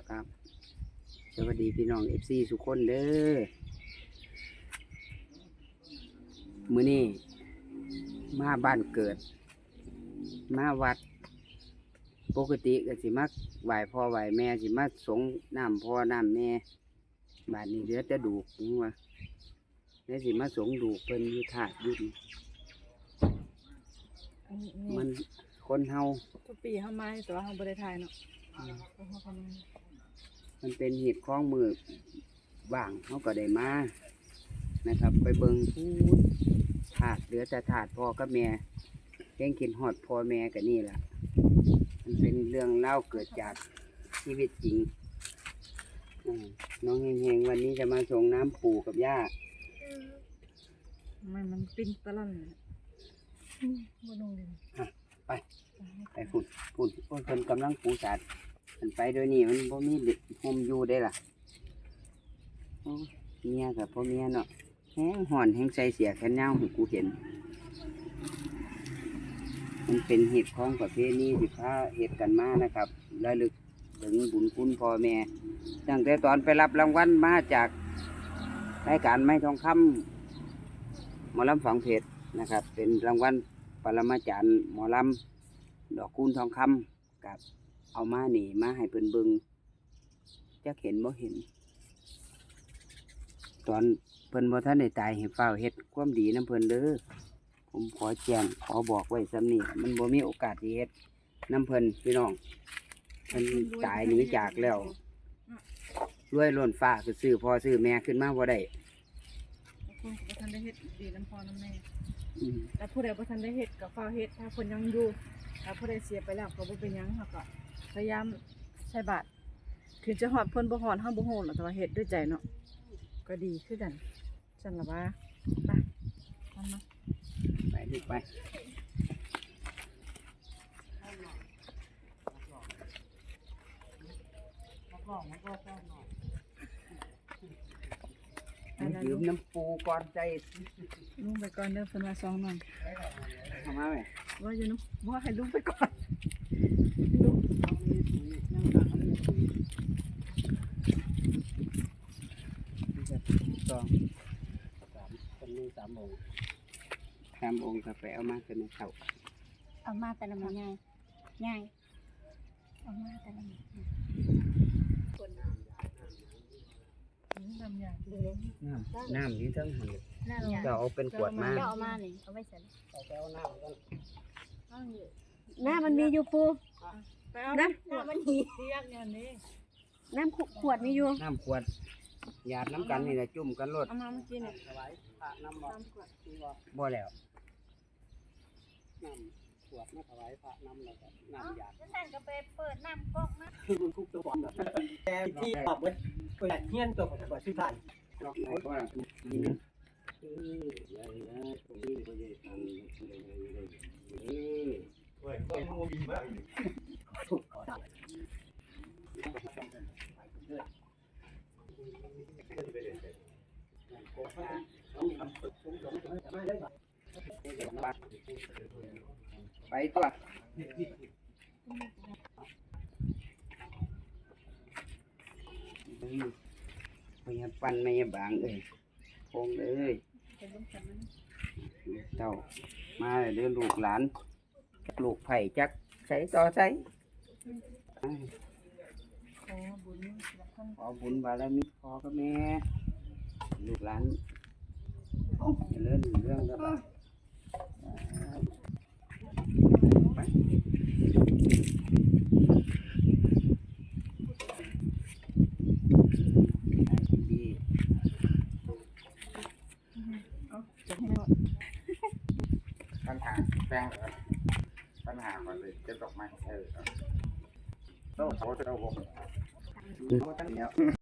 แล้วครับ สวัสดีพี่น้องเอฟซีสุกคนเด้อมื้อนี้มาบ้านเกิด มาวัด ปกติก็สิมาไหวพ่อไหวแม่สิมาสงน้ำพ่อน้ำแม่บาดนี้เหลือแต่ดูกนี่ว่าแล้วสิมาสงดูกเพิ่นอยู่ถาดอยุ่นอันนี้มันคนเฮาทุกปีเข้ามาแต่ว่าเขาบริทายเนาะเขาเข้า มามันเป็นเหตุข้องมือว่างเขาก็ได้มานะครับ ไปเบิงพูดถาดเหลือแต่ถาดพ่อกับแม่แกงกินหอดพ่อแม่กันนี่แหละมันเป็นเรื่องเล่าเกิดจากชีวิตจริงอืมน้องเฮงๆวันนี้จะมาส่งน้ำปู่กับย่ามันมันปิ้นตะล่อนบนลงดินไปพุ่นพุ่นพุ่นเพิ่นกำลังปูสัตว์ มันไปโดยนี่มันพ่มีเด็กโฮมอยู่ได้ล่ะโอ้เมียกับพ่อเมียเนาะแห้งห่อนแห้งใส่เสียแค่เน่าให้กูเห็น มันเป็นเหตุของประเพณีที่พาเหตุกันมานะครับระลึกถึงบุญคุณพ่อแม่ตั้งแต่ตอนไปรับรางวัลมาจากรายการไม้ทองคำหมอลำฝังเพชรนะครับ เป็นรางวัลปรมาจารย์หมอลำดอกคูณทองคำกับ เอามาหนีมาให้เพิ่นเบิงจะเห็นบ่เห็น ตอนเพิ่นบ่ท่านได้ตายให้เฝ้าวเฮ็ดความดีน้ำเพิ่นเด้อผมขอแจ้งขอบอกไว้ซ้ำนี่มันบ่มีโอกาสที่เฮ็ดน้ำเพิ่นพี่น้องเพิ่นตายหนีจากแล้วรวยล้นฟ้าคือซื้อพ่อซื้อแม่ขึ้นมาบ่ได้คนกับท่านได้เฮ็ดดีน้ำพอน้ำแม่อืมแต่ผู้ใดบ่ทันได้เฮ็ดกับฟ้าเฮ็ดถ้าคนยังอยู่ ถ้าผู้ใดเสียไปแล้วก็บ่เป็นหยังเขาก็พยายามใช้บาตรถึงจะหอดเพิ่นบ่หอดเฮาบ่ฮู้หรอกแต่ว่าเฮ็ดด้วยใจเนาะก็ดีคือกันฉันละว่าไปทำมาไปลูกไปไปแล้วยืลุ มงน้ำปูก่อนใจลุงไปก่อนเด้อเพิ่นว่าสองน้องเอามาไหมว่าอยู่เนาะว่าให้ลุงไปก่อนลุงสองสามคนนี้สามองค์สามองค์ก็ไปเอามาเป็นเขาเอามาแต่ละมันง่ายง่ายเอามาแต่ละมันน้ำยาน้ำน้ำนี้ทั้งหันน้ำยาจะเอาเป็นขวดมาก็เอามานี่เอาไว้ใส่เอาไปเอาน้ำกันน้ำมันมีอยู่ปูไปเอาน้ำน้ำมันมีเรียกอย่างนี้น้ำขวดมีอยู่น้ำขวดหยาดน้ำกันนี่แหละจุ่มกันรดเอามาเมื่อกี้เนี่ยถวายพระน้ำบ่น้ำขวดบ่แล้วน้ำขวดมาถวายพระน้ำแล้วก็น้ำหยาดนั่นก็ไปเปิดน้ำก๊อกมามันทุกตัวแบบแต่ที่ตอบเว้ย เปิดเฮียนตัวผมว่าชื่อท่านล็อกไหนก็ได้กินเออใหญ่นะตรงนี้ก็ใหญ่ตังค์เออเว้ยก็มูมีมากทุกขอได้ไปตัว ไม่ยปันไม่ยบางเลยโคงเลยเจ้ามาเลยเดินลูกหลานลูกไผ่จักใส่ต่อใส่ขอบุญแล้วท่านขอบุญบารมีพอกับแม่ลูกหลานเจริญเรื่องแล้วไปดี จะให้หมด ปัญหาแป้งเหรอปัญหาก่อนเลยจะตกไหมเออโต้โหโต้โหบ่ตั้งแล้ว